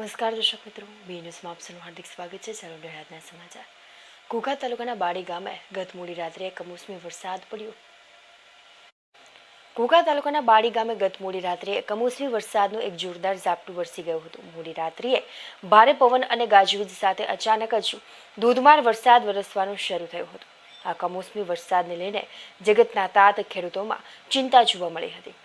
નમસ્કાર દર્શક મિત્રો, બી ન્યૂઝમાં આપસનું હાર્દિક સ્વાગત છે. ચાલો રાજના સમાચાર. ઘોઘા તાલુકાના બાડી ગામે ગત મોડી રાત્રે કમોસમી વરસાદ પડ્યો. ઘોઘા તાલુકાના બાડી ગામે ગત મોડી રાત્રે કમોસમી વરસાદનું એક જોરદાર ઝાપટું વરસી ગયું હતું. મોડી રાત્રિએ ભારે પવન અને ગાજવીજ સાથે અચાનક જ ધોધમાર વરસાદ વરસવાનું શરૂ થયું હતું. આ કમોસમી વરસાદને લઈને જગતના તાત ખેડૂતોમાં ચિંતા જોવા મળી હતી.